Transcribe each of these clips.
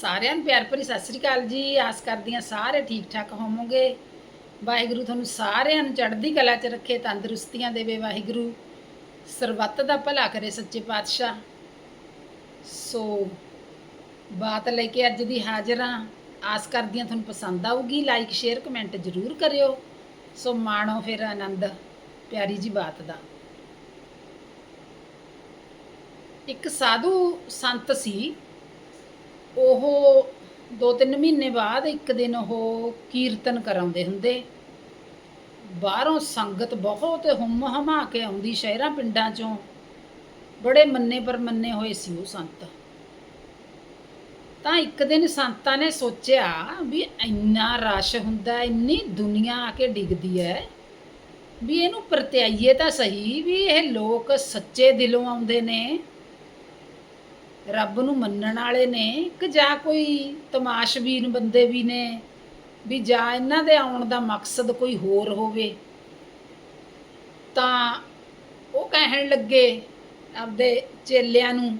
ਸਾਰਿਆਂ ਨੂੰ ਪਿਆਰ ਭਰੀ ਸਤਿ ਸ੍ਰੀ ਅਕਾਲ ਜੀ। ਆਸ ਕਰਦੀ ਹਾਂ ਸਾਰੇ ਠੀਕ ਠਾਕ ਹੋਵੋਗੇ। ਵਾਹਿਗੁਰੂ ਤੁਹਾਨੂੰ ਸਾਰਿਆਂ ਨੂੰ ਚੜ੍ਹਦੀ ਕਲਾ 'ਚ ਰੱਖੇ, ਤੰਦਰੁਸਤੀਆਂ ਦੇਵੇ ਵਾਹਿਗੁਰੂ। ਸਰਬੱਤ ਦਾ ਭਲਾ ਕਰੇ ਸੱਚੇ ਪਾਤਸ਼ਾਹ। ਸੋ ਬਾਤ ਲੈ ਕੇ ਅੱਜ ਦੀ ਹਾਜ਼ਰ ਹਾਂ। ਆਸ ਕਰਦੀ ਹਾਂ ਤੁਹਾਨੂੰ ਪਸੰਦ ਆਊਗੀ। ਲਾਈਕ, ਸ਼ੇਅਰ, ਕਮੈਂਟ ਜ਼ਰੂਰ ਕਰਿਓ। ਸੋ ਮਾਣੋ ਫਿਰ ਆਨੰਦ, ਪਿਆਰੀ ਜੀ ਬਾਤ ਦਾ। ਇੱਕ ਸਾਧੂ ਸੰਤ ਸੀ। ਉਹ ਦੋ ਤਿੰਨ ਮਹੀਨੇ ਬਾਅਦ ਇੱਕ ਦਿਨ ਉਹ ਕੀਰਤਨ ਕਰਾਉਂਦੇ ਹੁੰਦੇ। ਬਾਹਰੋਂ ਸੰਗਤ ਬਹੁਤ ਹੁੰਮ ਹਮਾ ਕੇ ਆਉਂਦੀ ਸ਼ਹਿਰਾਂ ਪਿੰਡਾਂ ਚੋਂ। ਬੜੇ ਮੰਨੇ ਪਰ ਮੰਨੇ ਹੋਏ ਸੀ ਉਹ ਸੰਤ। ਤਾਂ ਇੱਕ ਦਿਨ ਸੰਤਾਂ ਨੇ ਸੋਚਿਆ ਵੀ ਇੰਨਾ ਰਸ਼ ਹੁੰਦਾ, ਇੰਨੀ ਦੁਨੀਆ ਆ ਕੇ ਡਿੱਗਦੀ ਹੈ ਵੀ ਇਹਨੂੰ ਪ੍ਰਤਿਆਈਏ ਤਾਂ ਸਹੀ ਵੀ ਇਹ ਲੋਕ ਸੱਚੇ ਦਿਲੋਂ ਆਉਂਦੇ ਨੇ। ਰੱਬ ਨੂੰ ਮੰਨਣ ਵਾਲੇ ਨੇ ਕਿ ਜਾਂ ਕੋਈ ਤਮਾਸ਼ਬੀਨ ਬੰਦੇ ਵੀ ਨੇ ਵੀ ਜਾਂ ਇਹਨਾਂ ਦੇ ਆਉਣ ਦਾ ਮਕਸਦ ਕੋਈ ਹੋਰ ਹੋਵੇ? ਤਾਂ ਉਹ ਕਹਿਣ ਲੱਗੇ ਆਪਦੇ ਚੇਲਿਆਂ ਨੂੰ,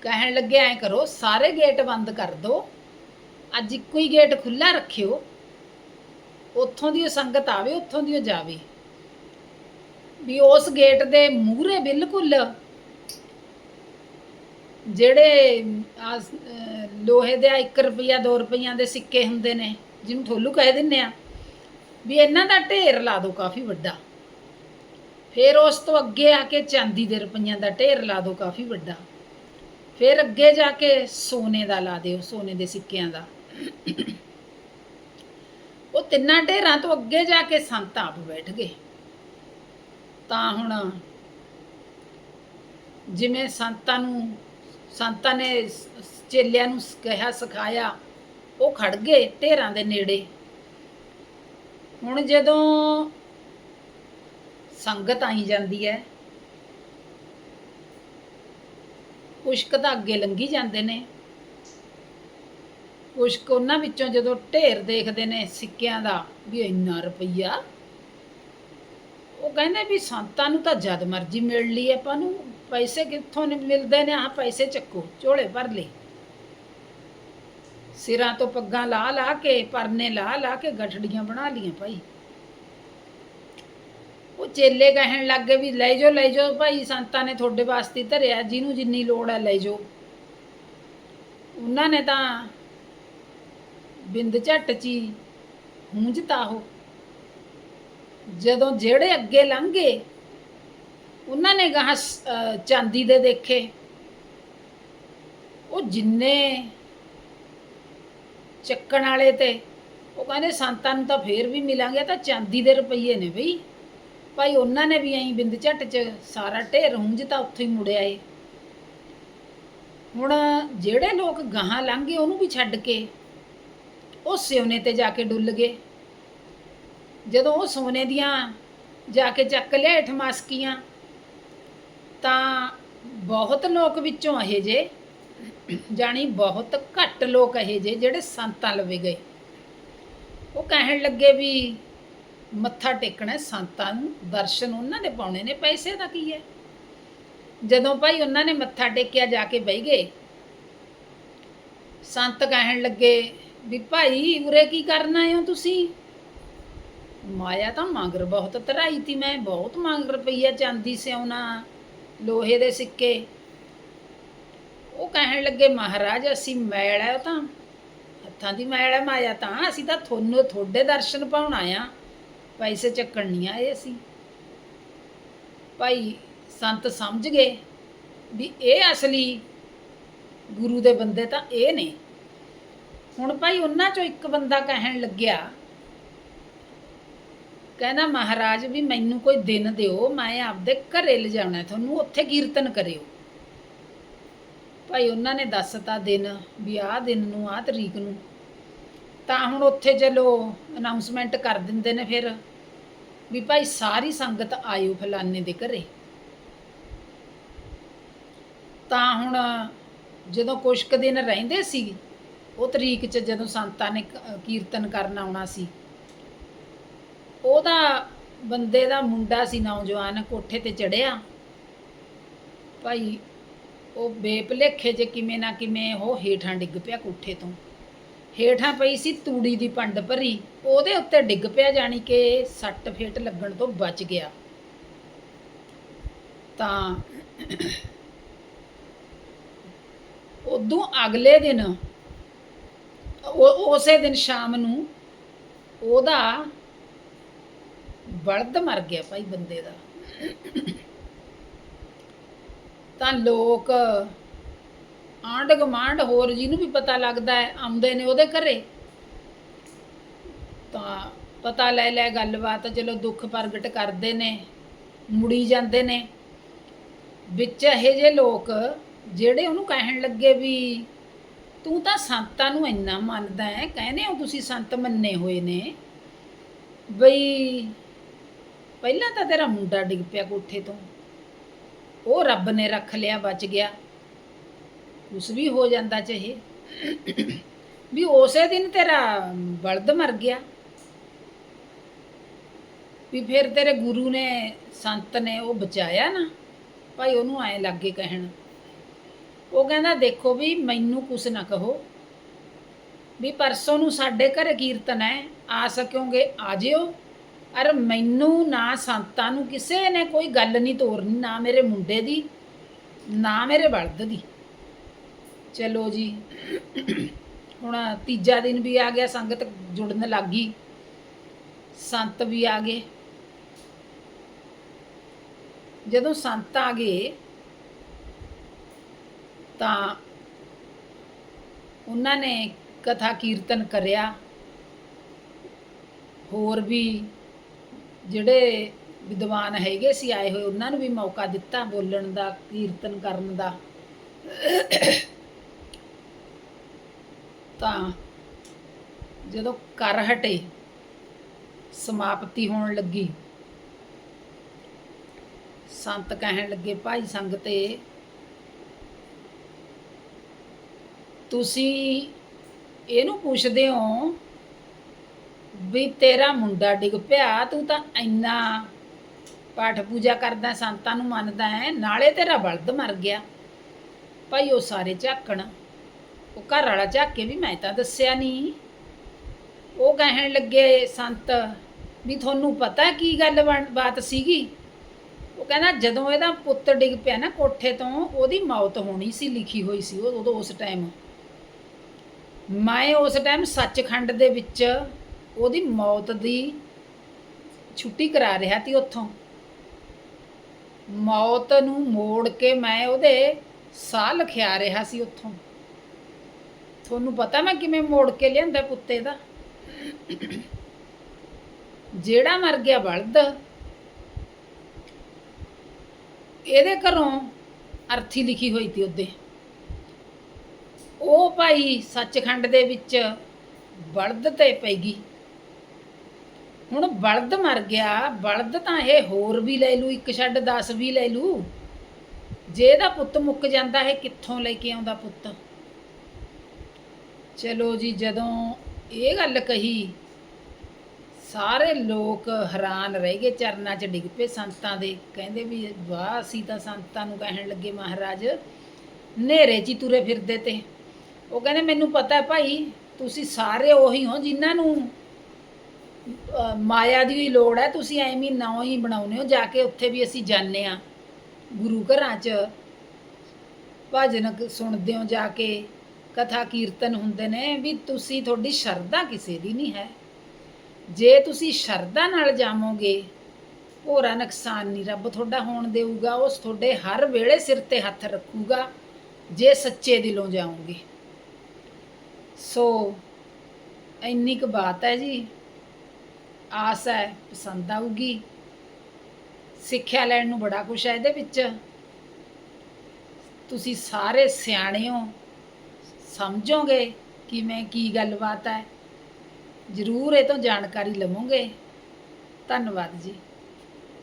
ਕਹਿਣ ਲੱਗੇ, ਐ ਕਰੋ, ਸਾਰੇ ਗੇਟ ਬੰਦ ਕਰ ਦਿਓ ਅੱਜ ਇੱਕੋ ਹੀ ਗੇਟ ਖੁੱਲਾ ਰੱਖਿਓ। ਉੱਥੋਂ ਦੀ ਉਹ ਸੰਗਤ ਆਵੇ, ਉੱਥੋਂ ਦੀ ਉਹ ਜਾਵੇ। ਵੀ ਉਸ ਗੇਟ ਦੇ ਮੂਹਰੇ ਬਿਲਕੁਲ ਜਿਹੜੇ ਆਹ, ਲੋਹੇ ਦੇ 1 ਰੁਪਿਆ 2 ਰੁਪਈਆਂ ਦੇ ਸਿੱਕੇ ਹੁੰਦੇ ਨੇ ਜਿਹਨੂੰ ਠੋਲੂ ਕਹਿ ਦਿੰਨੇ ਆ ਵੀ ਇਹਨਾਂ ਦਾ ਢੇਰ ਲਾ ਦਿਓ ਕਾਫੀ ਵੱਡਾ। ਫਿਰ ਉਸ ਤੋਂ ਅੱਗੇ ਆ ਕੇ ਚਾਂਦੀ ਦੇ ਰੁਪਈਆਂ ਦਾ ਢੇਰ ਲਾ ਦਿਓ ਕਾਫੀ ਵੱਡਾ। ਫਿਰ ਅੱਗੇ ਜਾ ਕੇ ਸੋਨੇ ਦਾ ਲਾ ਦਿਓ ਸੋਨੇ ਦੇ ਸਿੱਕਿਆਂ ਦਾ। ਉਹ ਤਿੰਨਾਂ ਢੇਰਾਂ ਤੋਂ ਅੱਗੇ ਜਾ ਕੇ ਸੰਤ ਆਪ ਬੈਠ ਗਏ। ਤਾਂ ਹੁਣ ਜਿਵੇਂ ਸੰਤਾਂ ਨੂੰ ਸੰਤਾਂ ਨੇ ਸ- ਚੇਲਿਆਂ ਨੂੰ ਕਿਹਾ, ਸਿਖਾਇਆ। ਉਹ ਖੜ ਗਏ ਢੇਰਾਂ ਦੇ ਨੇੜੇ। ਹੁਣ ਜਦੋਂ ਸੰਗਤ ਆਈ ਜਾਂਦੀ ਹੈ ਕੁਸ਼ਕ ਤਾਂ ਅੱਗੇ ਲੰਗੀ ਜਾਂਦੇ ਨੇ। ਕੁਸ਼ਕ ਉਹਨਾਂ ਵਿੱਚੋਂ ਜਦੋਂ ਢੇਰ ਦੇਖਦੇ ਨੇ ਸਿੱਕਿਆਂ ਦਾ ਵੀ ਇੰਨਾ ਰੁਪਈਆ ਉਹ ਕਹਿੰਦੇ ਵੀ ਸੰਤਾਂ ਨੂੰ ਤਾਂ ਜਦ ਮਰਜ਼ੀ ਮਿਲ ਲਈ, ਆਪਾਂ ਨੂੰ ਪੈਸੇ ਕਿੱਥੋਂ ਨੀ, ਮਿਲਦੇ ਨੇ, ਆਹ ਪੈਸੇ ਚੱਕੋ, ਝੋਲੇ ਭਰ ਲੈ ਸਿਰਾਂ ਤੋਂ ਪੱਗਾਂ ਲਾ ਲਾ ਕੇ, ਪਰਨੇ ਲਾ ਲਾ ਕੇ ਗਠੜੀਆਂ ਬਣਾ ਲੀਆਂ ਭਾਈ। ਉਹ ਚੇਲੇ ਕਹਿਣ ਲੱਗੇ ਵੀ ਲੈ ਜਾਓ ਲੈ ਜਾਓ ਭਾਈ, ਸੰਤਾਂ ਨੇ ਤੁਹਾਡੇ ਵਾਸਤੇ ਧਰਿਆ, ਜਿਹਨੂੰ ਜਿੰਨੀ ਲੋੜ ਹੈ ਲੈ ਜਾਓ। ਉਹਨਾਂ ਨੇ ਤਾਂ ਬਿੰਦ ਝੱਟ ਚੀ ਹੀ, ਹੂੰਝਤਾ ਉਹ। ਜਦੋਂ ਜਿਹੜੇ ਅੱਗੇ ਲੰਘੇ, ਉਹਨਾਂ ਨੇ ਗਾਹ ਚਾਂਦੀ ਦੇ ਦੇਖੇ। ਉਹ ਜਿੰਨੇ ਚੱਕਣ ਵਾਲੇ ਤੇ, ਉਹ ਕਹਿੰਦੇ ਸੰਤਾਂ ਨੂੰ ਤਾਂ ਫੇਰ ਵੀ ਮਿਲਾਂਗੇ ਤਾਂ ਚਾਂਦੀ ਦੇ ਰੁਪਈਏ ਨੇ ਬਈ। ਭਾਈ ਉਹਨਾਂ ਨੇ ਵੀ ਐਂ ਬਿੰਦ ਝੱਟ ਚ ਸਾਰਾ ਢੇਰ ਹੁੰਝ ਤਾਂ ਉੱਥੇ ਹੀ ਮੁੜਿਆ ਏ। ਹੁਣ ਜਿਹੜੇ ਲੋਕ ਗਾਹਾਂ ਲੰਘੇ, ਉਹਨੂੰ ਵੀ ਛੱਡ ਕੇ, ਉਹ ਸਿਉਨੇ ਤੇ ਜਾ ਕੇ ਡੁੱਲ ਗਏ। ਜਦੋਂ ਉਹ ਸੋਨੇ ਦੀਆਂ ਜਾ ਕੇ ਚੱਕ ਲਿਆ ਹੇਠ ਮਾਸਕੀਆਂ, ਤਾਂ ਬਹੁਤ ਲੋਕ ਵਿੱਚੋਂ ਇਹ ਜੇ, ਜਾਣੀ ਬਹੁਤ ਘੱਟ ਲੋਕ ਇਹ ਜੇ ਜਿਹੜੇ ਸੰਤਾਂ ਲਵੇ ਗਏ। ਉਹ ਕਹਿਣ ਲੱਗੇ ਵੀ ਮੱਥਾ ਟੇਕਣਾ ਸੰਤਾਂ ਨੂੰ, ਦਰਸ਼ਨ ਉਹਨਾਂ ਦੇ ਪਾਉਣੇ ਨੇ, ਪੈਸੇ ਦਾ ਕੀ ਹੈ? ਜਦੋਂ ਭਾਈ ਉਹਨਾਂ ਨੇ ਮੱਥਾ ਟੇਕਿਆ ਜਾ ਕੇ ਬਹਿ ਗਏ, ਸੰਤ ਕਹਿਣ ਲੱਗੇ ਵੀ ਭਾਈ ਉਰੇ ਕੀ ਕਰਨਾ ਆਏ ਹੋ ਤੁਸੀਂ? ਮਾਇਆ ਤਾਂ ਮੰਗਰ ਬਹੁਤ ਧਰਾਈ ਤੀ ਮੈਂ, ਬਹੁਤ ਮੰਗ ਰੁਪਈਆ ਚਾਂਦੀ ਸਿਉਣਾ ਲੋਹੇ ਦੇ ਸਿੱਕੇ। ਉਹ ਕਹਿਣ ਲੱਗੇ, ਮਹਾਰਾਜ, ਅਸੀਂ ਮੈਲ ਹੈ ਉਹ ਤਾਂ, ਹੱਥਾਂ ਦੀ ਮੈਲ ਹੈ ਮਾਇਆ ਤਾਂ, ਅਸੀਂ ਤਾਂ ਤੁਹਾਨੂੰ ਤੁਹਾਡੇ ਦਰਸ਼ਨ ਪਾਉਣ ਆਇਆ ਪੈਸੇ ਚੱਕਣ ਨਹੀਂ ਆਏ ਅਸੀਂ। ਭਾਈ ਸੰਤ ਸਮਝ ਗਏ ਵੀ ਇਹ ਅਸਲੀ ਗੁਰੂ ਦੇ ਬੰਦੇ ਤਾਂ ਇਹ ਨੇ। ਹੁਣ ਭਾਈ ਉਹਨਾਂ ਚੋਂ ਇੱਕ ਬੰਦਾ ਕਹਿਣ ਲੱਗਿਆ ਕਹਿੰਦਾ, ਮਹਾਰਾਜ ਵੀ ਮੈਨੂੰ ਕੋਈ ਦਿਨ ਦਿਓ, ਮੈਂ ਆਪਦੇ ਘਰੇ ਲਿਜਾਉਣਾ ਤੁਹਾਨੂੰ ਉੱਥੇ ਕੀਰਤਨ ਕਰਿਓ। ਭਾਈ, ਉਹਨਾਂ ਨੇ ਦੱਸਤਾ ਦਿਨ, ਵੀ ਆਹ ਦਿਨ ਨੂੰ, ਆਹ ਤਰੀਕ ਨੂੰ। ਤਾਂ ਹੁਣ ਉੱਥੇ ਚਲੋ ਅਨਾਉਂਸਮੈਂਟ ਕਰ ਦਿੰਦੇ ਨੇ ਫਿਰ, ਵੀ ਭਾਈ, ਸਾਰੀ ਸੰਗਤ ਆਇਓ ਫਲਾਨੇ ਦੇ ਘਰੇ। ਤਾਂ ਹੁਣ ਜਦੋਂ ਕੁਛ ਕੁ ਦਿਨ ਰਹਿੰਦੇ ਸੀ, ਉਹ ਤਰੀਕ 'ਚ ਜਦੋਂ ਸੰਤਾਂ ਨੇ ਕੀਰਤਨ ਕਰਨ ਆਉਣਾ ਸੀ ਉਹਦਾ ਬੰਦੇ ਦਾ ਮੁੰਡਾ ਸੀ ਨੌਜਵਾਨ, ਕੋਠੇ ਤੇ ਚੜਿਆ। ਭਾਈ, ਉਹ ਬੇਪਲੇਖੇ ਜੇ ਕਿਵੇਂ ਨਾ ਕਿਵੇਂ ਉਹ ਹੇਠਾਂ ਡਿੱਗ ਪਿਆ ਕੋਠੇ ਤੋਂ। ਹੇਠਾਂ ਪਈ ਸੀ ਤੂੜੀ ਦੀ ਪੰਡ ਭਰੀ, ਉਹਦੇ ਉੱਤੇ ਡਿੱਗ ਪਿਆ ਜਾਣੀ ਕਿ ਸੱਟ ਫੇਟ ਲੱਗਣ ਤੋਂ ਬਚ ਗਿਆ। ਤਾਂ ਉਦੋਂ ਅਗਲੇ ਦਿਨ, ਉਹ ਉਸੇ ਦਿਨ ਸ਼ਾਮ ਨੂੰ ਉਹਦਾ ਬਲਦ ਮਰ ਗਿਆ ਭਾਈ ਬੰਦੇ ਦਾ। ਤਾਂ ਲੋਕ ਆਂਢ ਗੁਆਂਢ ਹੋਰ ਜਿਹਨੂੰ ਵੀ ਪਤਾ ਲੱਗਦਾ ਹੈ, ਆਉਂਦੇ ਨੇ ਉਹਦੇ ਘਰੇ। ਤਾਂ ਪਤਾ ਲੈ ਲੈ ਗੱਲਬਾਤ, ਚਲੋ ਦੁੱਖ ਪ੍ਰਗਟ ਕਰਦੇ ਨੇ, ਮੁੜੀ ਜਾਂਦੇ ਨੇ। ਵਿੱਚ ਇਹੋ ਜਿਹੇ ਲੋਕ ਜਿਹੜੇ ਉਹਨੂੰ ਕਹਿਣ ਲੱਗੇ ਵੀ, ਤੂੰ ਤਾਂ ਸੰਤਾਂ ਨੂੰ ਇੰਨਾ ਮੰਨਦਾ ਹੈ, ਕਹਿੰਦੇ ਹੋ ਤੁਸੀਂ ਸੰਤ ਮੰਨੇ ਹੋਏ ਨੇ? ਬਈ ਪਹਿਲਾਂ ਤਾਂ ਤੇਰਾ ਮੁੰਡਾ ਡਿੱਗ ਪਿਆ ਕੋਠੇ ਤੋਂ। ਉਹ ਰੱਬ ਨੇ ਰੱਖ ਲਿਆ, ਬਚ ਗਿਆ। ਕੁਛ ਵੀ ਹੋ ਜਾਂਦਾ ਚਾਹੇ ਵੀ ਉਸੇ ਦਿਨ ਤੇਰਾ ਬਲਦ ਮਰ ਗਿਆ। ਵੀ ਫਿਰ ਤੇਰੇ ਗੁਰੂ ਨੇ, ਸੰਤ ਨੇ ਉਹ ਬਚਾਇਆ ਨਾ। ਭਾਈ ਉਹਨੂੰ ਐ ਲੱਗੇ ਕਹਿਣ। ਉਹ ਕਹਿੰਦਾ, ਦੇਖੋ ਵੀ ਮੈਨੂੰ ਕੁਛ ਨਾ ਕਹੋ। ਵੀ ਪਰਸੋਂ ਨੂੰ ਸਾਡੇ ਘਰੇ ਕੀਰਤਨ ਹੈ। ਆ ਸਕੋਗੇ ਆ ਜਿਓ। ਅਰ ਮੈਨੂੰ ਨਾ ਸੰਤਾਂ ਨੂੰ ਕਿਸੇ ਨੇ ਕੋਈ ਗੱਲ ਨਹੀਂ ਤੋਰਨੀ, ਨਾ ਮੇਰੇ ਮੁੰਡੇ ਦੀ, ਨਾ ਮੇਰੇ ਬਲਦ ਦੀ। ਚਲੋ ਜੀ, ਹੁਣ ਤੀਜਾ ਦਿਨ ਵੀ ਆ ਗਿਆ, ਸੰਗਤ ਜੁੜਨ ਲੱਗੀ ਸੰਤ ਵੀ ਆ ਗਏ। ਜਦੋਂ ਸੰਤ ਆ ਗਏ, ਤਾਂ ਉਹਨਾਂ ਨੇ ਕਥਾ ਕੀਰਤਨ ਕਰਿਆ। ਹੋਰ ਵੀ ਜਿਹੜੇ ਵਿਦਵਾਨ ਹੈਗੇ ਸੀ, ਆਏ ਹੋਏ, ਉਹਨਾਂ ਨੂੰ ਵੀ ਮੌਕਾ ਦਿੱਤਾ ਬੋਲਣ ਦਾ, ਕੀਰਤਨ ਕਰਨ ਦਾ। ਤਾਂ ਜਦੋਂ ਕਰ ਹਟੇ, ਸਮਾਪਤੀ ਹੋਣ ਲੱਗੀ, ਸੰਤ ਕਹਿਣ ਲੱਗੇ, ਭਾਈ ਸੰਗਤੇ, ਤੁਸੀਂ ਇਹਨੂੰ ਪੁੱਛਦੇ ਹੋ ਵੀ ਤੇਰਾ ਮੁੰਡਾ ਡਿੱਗ ਪਿਆ, ਤੂੰ ਤਾਂ ਇੰਨਾ ਪਾਠ ਪੂਜਾ ਕਰਦਾ, ਸੰਤਾਂ ਨੂੰ ਮੰਨਦਾ ਹੈ, ਨਾਲੇ ਤੇਰਾ ਬਲਦ ਮਰ ਗਿਆ। ਭਾਈ ਉਹ ਸਾਰੇ ਝਾਕਣ, ਉਹ ਘਰ ਵਾਲਾ ਝਾਕ ਕੇ ਵੀ ਮੈਂ ਤਾਂ ਦੱਸਿਆ ਨਹੀਂ ਉਹ ਕਹਿਣ ਲੱਗੇ ਸੰਤ ਵੀ ਤੁਹਾਨੂੰ ਪਤਾ ਕੀ ਗੱਲ ਬਣ- ਬਾਤ ਸੀਗੀ? ਉਹ ਕਹਿੰਦਾ ਜਦੋਂ ਇਹਦਾ ਪੁੱਤ ਡਿੱਗ ਪਿਆ ਨਾ ਕੋਠੇ ਤੋਂ, ਉਹਦੀ ਮੌਤ ਹੋਣੀ ਸੀ, ਲਿਖੀ ਹੋਈ ਸੀ ਉਹ ਉਦੋਂ ਉਸ ਟਾਈਮ ਮੈਂ ਉਸ ਟਾਈਮ ਸੱਚਖੰਡ ਦੇ ਵਿੱਚ ਉਹਦੀ ਮੌਤ ਦੀ ਛੁੱਟੀ ਕਰਾ ਰਿਹਾ ਸੀ ਉੱਥੋਂ। ਮੌਤ ਨੂੰ ਮੋੜ ਕੇ ਮੈਂ ਉਹਦੇ ਸਾਹ ਲਖਿਆ ਰਿਹਾ ਸੀ ਉੱਥੋਂ। ਤੁਹਾਨੂੰ ਪਤਾ ਮੈਂ ਕਿਵੇਂ ਮੋੜ ਕੇ ਲਿਆਂਦਾ ਪੁੱਤੇ ਦਾ? ਜਿਹੜਾ ਮਰ ਗਿਆ ਬਲਦ, ਇਹਦੇ ਘਰੋਂ ਅਰਥੀ ਲਿਖੀ ਹੋਈ ਤੀ ਉਹਦੇ। ਉਹ ਭਾਈ ਸੱਚਖੰਡ ਦੇ ਵਿੱਚ ਬਲਦ ਤੇ ਪੈ ਗਈ। ਹੁਣ ਬਲਦ ਮਰ ਗਿਆ, ਬਲਦ ਤਾਂ ਇਹ ਹੋਰ ਵੀ ਲੈ ਲੂ, ਇੱਕ ਛੱਡ 10 ਵੀ ਲੈ ਲੂ। ਜੇ ਇਹਦਾ ਪੁੱਤ ਮੁੱਕ ਜਾਂਦਾ ਹੈ ਕਿੱਥੋਂ ਲੈ ਕੇ ਆਉਂਦਾ ਪੁੱਤ? ਚਲੋ ਜੀ, ਜਦੋਂ ਇਹ ਗੱਲ ਕਹੀ, ਸਾਰੇ ਲੋਕ ਹੈਰਾਨ ਰਹਿ ਗਏ ਚਰਨਾਂ 'ਚ ਡਿੱਗ ਪਏ ਸੰਤਾਂ ਦੇ। ਕਹਿੰਦੇ ਵੀ, ਵਾਹ, ਅਸੀਂ ਤਾਂ ਸੰਤਾਂ ਨੂੰ ਕਹਿਣ ਲੱਗੇ ਮਹਾਰਾਜ ਨੇਰੇ 'ਚ ਹੀ ਤੁਰੇ ਫਿਰਦੇ ਤੇ। ਉਹ ਕਹਿੰਦੇ, ਮੈਨੂੰ ਪਤਾ ਭਾਈ, ਤੁਸੀਂ ਸਾਰੇ ਉਹੀ ਹੋ ਜਿਨ੍ਹਾਂ ਨੂੰ ਅਹ, ਮਾਇਆ ਦੀ ਵੀ ਲੋੜ ਹੈ ਤੁਸੀਂ ਐਵੇਂ ਹੀ ਹੀ ਬਣਾਉਨੇ ਹੋ ਜਾ ਕੇ ਉੱਥੇ ਵੀ ਅਸੀਂ ਜਾਂਦੇ ਆ ਗੁਰੂ ਘਰਾਂ 'ਚ ਭਜਨ ਕ- ਸੁਣਦੇ ਹੋ ਜਾ ਕੇ ਕਥਾ ਕੀਰਤਨ ਹੁੰਦੇ ਨੇ ਵੀ ਤੁਸੀਂ ਤੁਹਾਡੀ ਸ਼ਰਧਾ ਕਿਸੇ ਦੀ ਨਹੀਂ ਹੈ। ਜੇ ਤੁਸੀਂ ਸ਼ਰਧਾ ਨਾਲ ਜਾਵੋਗੇ ਹੋਰਾ ਨੁਕਸਾਨ ਨਹੀਂ ਰੱਬ ਤੁਹਾਡਾ ਹੋਣ ਦੇਊਗਾ ਉਸ ਤੁਹਾਡੇ ਹਰ ਵੇਲੇ ਸਿਰ ਤੇ ਹੱਥ ਰੱਖੂਗਾ ਜੇ ਸੱਚੇ ਦਿਲੋਂ ਜਾਓਗੇ। ਸੋ ਇੰਨੀ ਕੁ ਬਾਤ ਹੈ ਜੀ। ਆਸ ਹੈ, ਪਸੰਦ ਆਊਗੀ। ਸਿੱਖਿਆ ਲੈਣ ਨੂੰ ਬੜਾ ਕੁਛ ਹੈ ਇਹਦੇ ਵਿੱਚ। ਤੁਸੀਂ ਸਾਰੇ ਸਿਆਣੇ ਹੋ। ਸਮਝੋਗੇ ਕਿਵੇਂ ਕੀ ਗੱਲਬਾਤ ਹੈ। ਜ਼ਰੂਰ ਇਹ ਤੋਂ ਜਾਣਕਾਰੀ ਲਵੋਗੇ। ਧੰਨਵਾਦ ਜੀ।